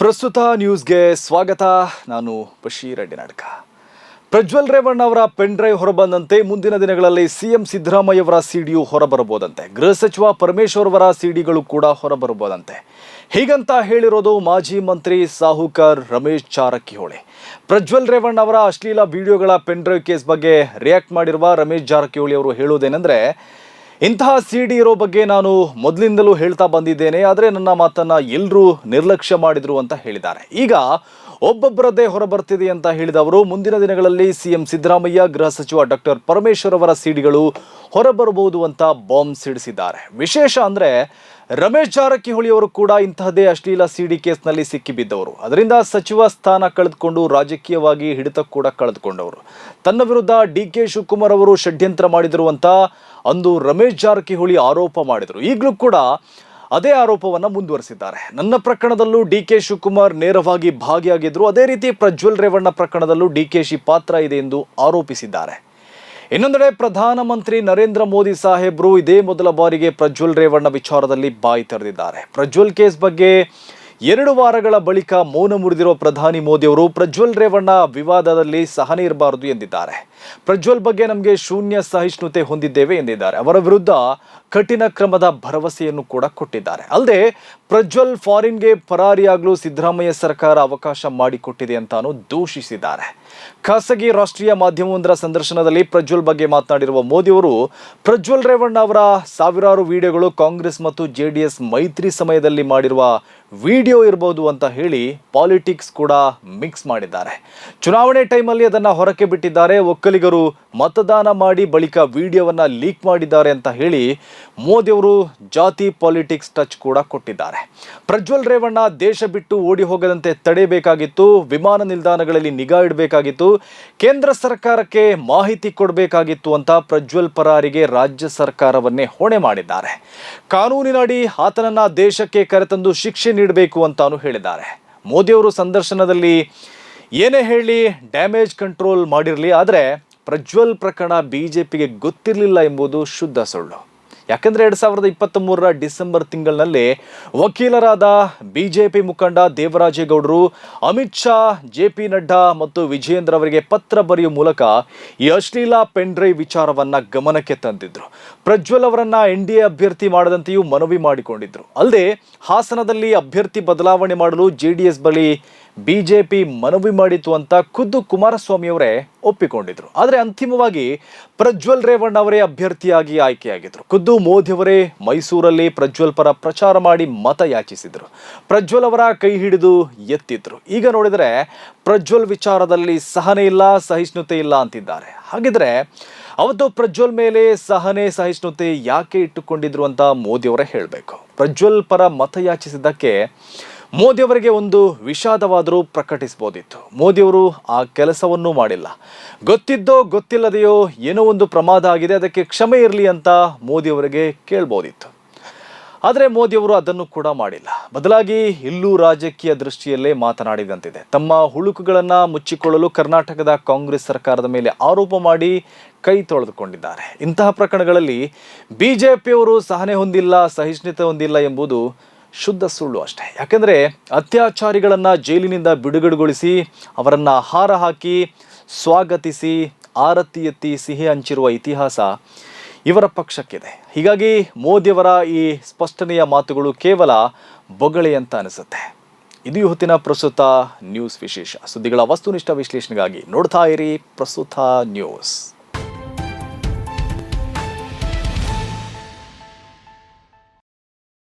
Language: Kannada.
ಪ್ರಸ್ತುತ ನ್ಯೂಸ್ಗೆ ಸ್ವಾಗತ. ನಾನು ಬಶೀರ್ ಅಡ್ಡಿನಾಡ್ಕ. ಪ್ರಜ್ವಲ್ ರೇವಣ್ಣ ಅವರ ಪೆನ್ ಡ್ರೈವ್ ಹೊರಬಂದಂತೆ ಮುಂದಿನ ದಿನಗಳಲ್ಲಿ ಸಿಎಂ ಸಿದ್ದರಾಮಯ್ಯವರ ಸಿಡಿಯು ಹೊರಬರಬಹುದಂತೆ. ಗೃಹ ಸಚಿವ ಪರಮೇಶ್ವರ್ ಅವರ ಸಿಡಿಗಳು ಕೂಡ ಹೊರಬರಬಹುದಂತೆ. ಹೀಗಂತ ಹೇಳಿರೋದು ಮಾಜಿ ಮಂತ್ರಿ ಸಾಹುಕಾರ್ ರಮೇಶ್ ಜಾರಕಿಹೊಳಿ. ಪ್ರಜ್ವಲ್ ರೇವಣ್ಣ ಅವರ ಅಶ್ಲೀಲ ವಿಡಿಯೋಗಳ ಪೆನ್ ಡ್ರೈವ್ ಕೇಸ್ ಬಗ್ಗೆ ರಿಯಾಕ್ಟ್ ಮಾಡಿರುವ ರಮೇಶ್ ಜಾರಕಿಹೊಳಿ ಅವರು ಹೇಳುವುದೇನೆಂದರೆ ಇಂತಹ ಸಿ ಡಿ ಇರೋ ಬಗ್ಗೆ ನಾನು ಮೊದಲಿಂದಲೂ ಹೇಳ್ತಾ ಬಂದಿದ್ದೇನೆ, ಆದರೆ ನನ್ನ ಮಾತನ್ನ ಎಲ್ಲರೂ ನಿರ್ಲಕ್ಷ್ಯ ಮಾಡಿದ್ರು ಅಂತ ಹೇಳಿದ್ದಾರೆ. ಈಗ ಒಬ್ಬೊಬ್ಬರದ್ದೇ ಹೊರಬರ್ತಿದೆ ಅಂತ ಹೇಳಿದ ಅವರು ಮುಂದಿನ ದಿನಗಳಲ್ಲಿ ಸಿಎಂ ಸಿದ್ದರಾಮಯ್ಯ, ಗೃಹ ಸಚಿವ ಡಾಕ್ಟರ್ ಪರಮೇಶ್ವರ್ ಅವರ ಸಿಡಿಗಳು ಹೊರಬರಬಹುದು ಅಂತ ಬಾಂಬ್ ಸಿಡಿಸಿದ್ದಾರೆ. ವಿಶೇಷ ಅಂದ್ರೆ ರಮೇಶ್ ಜಾರಕಿಹೊಳಿ ಅವರು ಕೂಡ ಇಂತಹದೇ ಅಶ್ಲೀಲ ಸಿಡಿ ಕೇಸ್ನಲ್ಲಿ ಸಿಕ್ಕಿಬಿದ್ದವರು. ಅದರಿಂದ ಸಚಿವ ಸ್ಥಾನ ಕಳೆದುಕೊಂಡು ರಾಜಕೀಯವಾಗಿ ಹಿಡಿತ ಕೂಡ ಕಳೆದುಕೊಂಡವರು. ತನ್ನ ವಿರುದ್ಧ ಡಿ ಕೆ ಶಿವಕುಮಾರ್ ಅವರು ಷಡ್ಯಂತ್ರ ಮಾಡಿದರು ಅಂತ ಅಂದು ರಮೇಶ್ ಜಾರಕಿಹೊಳಿ ಆರೋಪ ಮಾಡಿದರು. ಈಗಲೂ ಕೂಡ ಅದೇ ಆರೋಪವನ್ನ ಮುಂದುವರೆಸಿದ್ದಾರೆ. ನನ್ನ ಪ್ರಕರಣದಲ್ಲೂ ಡಿ ಕೆ ಶಿವಕುಮಾರ್ ನೇರವಾಗಿ ಭಾಗಿಯಾಗಿದ್ರು. ಅದೇ ರೀತಿ ಪ್ರಜ್ವಲ್ ರೇವಣ್ಣ ಪ್ರಕರಣದಲ್ಲೂ ಡಿ ಕೆ ಶಿ ಪಾತ್ರ ಇದೆ ಎಂದು ಆರೋಪಿಸಿದ್ದಾರೆ. ಇನ್ನೊಂದೆಡೆ ಪ್ರಧಾನಮಂತ್ರಿ ನರೇಂದ್ರ ಮೋದಿ ಸಾಹೇಬ್ರು ಇದೇ ಮೊದಲ ಬಾರಿಗೆ ಪ್ರಜ್ವಲ್ ರೇವಣ್ಣ ವಿಚಾರದಲ್ಲಿ ಬಾಯಿ ತೆರೆದಿದ್ದಾರೆ. ಪ್ರಜ್ವಲ್ ಕೇಸ್ ಬಗ್ಗೆ ಎರಡು ವಾರಗಳ ಬಳಿಕ ಮೌನ ಮುರಿದಿರುವ ಪ್ರಧಾನಿ ಮೋದಿ ಅವರು ಪ್ರಜ್ವಲ್ ರೇವಣ್ಣ ವಿವಾದದಲ್ಲಿ ಸಹನೆ ಇರಬಾರದು ಎಂದಿದ್ದಾರೆ. ಪ್ರಜ್ವಲ್ ಬಗ್ಗೆ ನಮಗೆ ಶೂನ್ಯ ಸಹಿಷ್ಣುತೆ ಹೊಂದಿದ್ದೇವೆ ಎಂದಿದ್ದಾರೆ. ಅವರ ವಿರುದ್ಧ ಕಠಿಣ ಕ್ರಮದ ಭರವಸೆಯನ್ನು ಕೂಡ ಕೊಟ್ಟಿದ್ದಾರೆ. ಅಲ್ಲದೆ, ಪ್ರಜ್ವಲ್ ಫಾರಿನ್ಗೆ ಪರಾರಿಯಾಗಲು ಸಿದ್ದರಾಮಯ್ಯ ಸರ್ಕಾರ ಅವಕಾಶ ಮಾಡಿಕೊಟ್ಟಿದೆ ಅಂತಾನು ದೂಷಿಸಿದ್ದಾರೆ. ಖಾಸಗಿ ರಾಷ್ಟ್ರೀಯ ಮಾಧ್ಯಮವೊಂದರ ಸಂದರ್ಶನದಲ್ಲಿ ಪ್ರಜ್ವಲ್ ಬಗ್ಗೆ ಮಾತನಾಡಿರುವ ಮೋದಿ ಅವರು ಪ್ರಜ್ವಲ್ ರೇವಣ್ಣ ಅವರ ಸಾವಿರಾರು ವಿಡಿಯೋಗಳು ಕಾಂಗ್ರೆಸ್ ಮತ್ತು ಜೆಡಿಎಸ್ ಮೈತ್ರಿ ಸಮಯದಲ್ಲಿ ಮಾಡಿರುವ ವಿಡಿಯೋ ಇರಬಹುದು ಅಂತ ಹೇಳಿ ಪಾಲಿಟಿಕ್ಸ್ ಕೂಡ ಮಿಕ್ಸ್ ಮಾಡಿದ್ದಾರೆ. ಚುನಾವಣೆ ಟೈಮಲ್ಲಿ ಅದನ್ನ ಹೊರಕ್ಕೆ ಬಿಟ್ಟಿದ್ದಾರೆ. ಒಕ್ಕಲಿಗರು ಮತದಾನ ಮಾಡಿ ಬಳಿಕ ವಿಡಿಯೋವನ್ನ ಲೀಕ್ ಮಾಡಿದ್ದಾರೆ ಅಂತ ಹೇಳಿ ಮೋದಿ ಅವರು ಜಾತಿ ಪಾಲಿಟಿಕ್ಸ್ ಟಚ್ ಕೂಡ ಕೊಟ್ಟಿದ್ದಾರೆ. ಪ್ರಜ್ವಲ್ ರೇವಣ್ಣ ದೇಶ ಬಿಟ್ಟು ಓಡಿ ಹೋಗದಂತೆ ತಡೆಯಬೇಕಾಗಿತ್ತು, ವಿಮಾನ ನಿಲ್ದಾಣಗಳಲ್ಲಿ ನಿಗಾ ಇಡಬೇಕಾಗಿತ್ತು, ಕೇಂದ್ರ ಸರ್ಕಾರಕ್ಕೆ ಮಾಹಿತಿ ಕೊಡಬೇಕಾಗಿತ್ತು ಅಂತ ಪ್ರಜ್ವಲ್ ಪರಾರಿಗೆ ರಾಜ್ಯ ಸರ್ಕಾರವನ್ನೇ ಹೊಣೆ ಮಾಡಿದ್ದಾರೆ. ಕಾನೂನಿನಡಿ ಆತನನ್ನ ದೇಶಕ್ಕೆ ಕರೆತಂದು ಶಿಕ್ಷೆ ನೀಡಬೇಕು ಅಂತಾನು ಹೇಳಿದ್ದಾರೆ. ಮೋದಿಯವರು ಸಂದರ್ಶನದಲ್ಲಿ ಏನೇ ಹೇಳಿ ಡ್ಯಾಮೇಜ್ ಕಂಟ್ರೋಲ್ ಮಾಡಿರಲಿ, ಆದರೆ ಪ್ರಜ್ವಲ್ ಪ್ರಕರಣ ಬಿ ಜೆ ಗೊತ್ತಿರಲಿಲ್ಲ ಎಂಬುದು ಶುದ್ಧ ಸುಳ್ಳು. ಯಾಕಂದ್ರೆ ಎರಡ್ ಸಾವಿರದ ಇಪ್ಪತ್ತ್ ಮೂರರ ಡಿಸೆಂಬರ್ ತಿಂಗಳಿನಲ್ಲಿ ವಕೀಲರಾದ ಬಿಜೆಪಿ ಮುಖಂಡ ದೇವರಾಜೇಗೌಡರು, ಅಮಿತ್ ಶಾ, ಜೆ ಪಿ ನಡ್ಡಾ ಮತ್ತು ವಿಜಯೇಂದ್ರ ಅವರಿಗೆ ಪತ್ರ ಬರೆಯುವ ಮೂಲಕ ಈ ಅಶ್ಲೀಲ ಪೆನ್ ಡ್ರೈವ್ ವಿಚಾರವನ್ನ ಗಮನಕ್ಕೆ ತಂದಿದ್ರು. ಪ್ರಜ್ವಲ್ ಅವರನ್ನ ಎನ್ ಡಿ ಎ ಅಭ್ಯರ್ಥಿ ಮಾಡದಂತೆಯೂ ಮನವಿ ಮಾಡಿಕೊಂಡಿದ್ರು. ಅಲ್ಲದೆ ಹಾಸನದಲ್ಲಿ ಅಭ್ಯರ್ಥಿ ಬದಲಾವಣೆ ಮಾಡಲು ಜೆ ಡಿ ಎಸ್ ಬಳಿ ಬಿಜೆಪಿ ಮನವಿ ಮಾಡಿತ್ತು ಅಂತ ಖುದ್ದು ಕುಮಾರಸ್ವಾಮಿ ಅವರೇ ಒಪ್ಪಿಕೊಂಡಿದ್ರು. ಆದರೆ ಅಂತಿಮವಾಗಿ ಪ್ರಜ್ವಲ್ ರೇವಣ್ಣ ಅವರೇ ಅಭ್ಯರ್ಥಿಯಾಗಿ ಆಯ್ಕೆಯಾಗಿದ್ರು. ಖುದ್ದು ಮೋದಿಯವರೇ ಮೈಸೂರಲ್ಲಿ ಪ್ರಜ್ವಲ್ ಪರ ಪ್ರಚಾರ ಮಾಡಿ ಮತ ಯಾಚಿಸಿದ್ರು. ಪ್ರಜ್ವಲ್ ಅವರ ಕೈ ಹಿಡಿದು ಎತ್ತಿದ್ರು. ಈಗ ನೋಡಿದರೆ ಪ್ರಜ್ವಲ್ ವಿಚಾರದಲ್ಲಿ ಸಹನೆ ಇಲ್ಲ, ಸಹಿಷ್ಣುತೆ ಇಲ್ಲ ಅಂತಿದ್ದಾರೆ. ಹಾಗಿದ್ರೆ ಅವತ್ತು ಪ್ರಜ್ವಲ್ ಮೇಲೆ ಸಹನೆ, ಸಹಿಷ್ಣುತೆ ಯಾಕೆ ಇಟ್ಟುಕೊಂಡಿದ್ರು ಅಂತ ಮೋದಿಯವರೇ ಹೇಳಬೇಕು. ಪ್ರಜ್ವಲ್ ಪರ ಮತ ಯಾಚಿಸಿದ್ದಕ್ಕೆ ಮೋದಿಯವರಿಗೆ ಒಂದು ವಿಷಾದವಾದರೂ ಪ್ರಕಟಿಸಬಹುದಿತ್ತು. ಮೋದಿಯವರು ಆ ಕೆಲಸವನ್ನು ಮಾಡಿಲ್ಲ. ಗೊತ್ತಿದ್ದೋ ಗೊತ್ತಿಲ್ಲದೆಯೋ ಏನೋ ಒಂದು ಪ್ರಮಾದ ಆಗಿದೆ, ಅದಕ್ಕೆ ಕ್ಷಮೆ ಇರಲಿ ಅಂತ ಮೋದಿಯವರಿಗೆ ಕೇಳ್ಬೋದಿತ್ತು. ಆದರೆ ಮೋದಿಯವರು ಅದನ್ನು ಕೂಡ ಮಾಡಿಲ್ಲ. ಬದಲಾಗಿ ಇಲ್ಲೂ ರಾಜಕೀಯ ದೃಷ್ಟಿಯಲ್ಲೇ ಮಾತನಾಡಿದಂತಿದೆ. ತಮ್ಮ ಹುಳುಕುಗಳನ್ನು ಮುಚ್ಚಿಕೊಳ್ಳಲು ಕರ್ನಾಟಕದ ಕಾಂಗ್ರೆಸ್ ಸರ್ಕಾರದ ಮೇಲೆ ಆರೋಪ ಮಾಡಿ ಕೈ ತೊಳೆದುಕೊಂಡಿದ್ದಾರೆ. ಇಂತಹ ಪ್ರಕರಣಗಳಲ್ಲಿ ಬಿಜೆಪಿಯವರು ಸಹನೆ ಹೊಂದಿಲ್ಲ, ಸಹಿಷ್ಣುತೆ ಹೊಂದಿಲ್ಲ ಎಂಬುದು ಶುದ್ಧ ಸುಳ್ಳು ಅಷ್ಟೇ. ಯಾಕೆಂದರೆ ಅತ್ಯಾಚಾರಿಗಳನ್ನು ಜೈಲಿನಿಂದ ಬಿಡುಗಡೆಗೊಳಿಸಿ ಅವರನ್ನು ಹಾರ ಹಾಕಿ ಸ್ವಾಗತಿಸಿ ಆರತಿ ಎತ್ತಿ ಸಿಹಿ ಹಂಚಿರುವ ಇತಿಹಾಸ ಇವರ ಪಕ್ಷಕ್ಕಿದೆ. ಹೀಗಾಗಿ ಮೋದಿಯವರ ಈ ಸ್ಪಷ್ಟನೆಯ ಮಾತುಗಳು ಕೇವಲ ಬೊಗಳೆ ಅಂತ ಅನಿಸುತ್ತೆ. ಇದು ಹೊತ್ತಿನ ಪ್ರಸ್ತುತ ನ್ಯೂಸ್ ವಿಶೇಷ. ಸುದ್ದಿಗಳ ವಸ್ತುನಿಷ್ಠ ವಿಶ್ಲೇಷಣೆಗಾಗಿ ನೋಡ್ತಾ ಇರಿ ಪ್ರಸ್ತುತ ನ್ಯೂಸ್.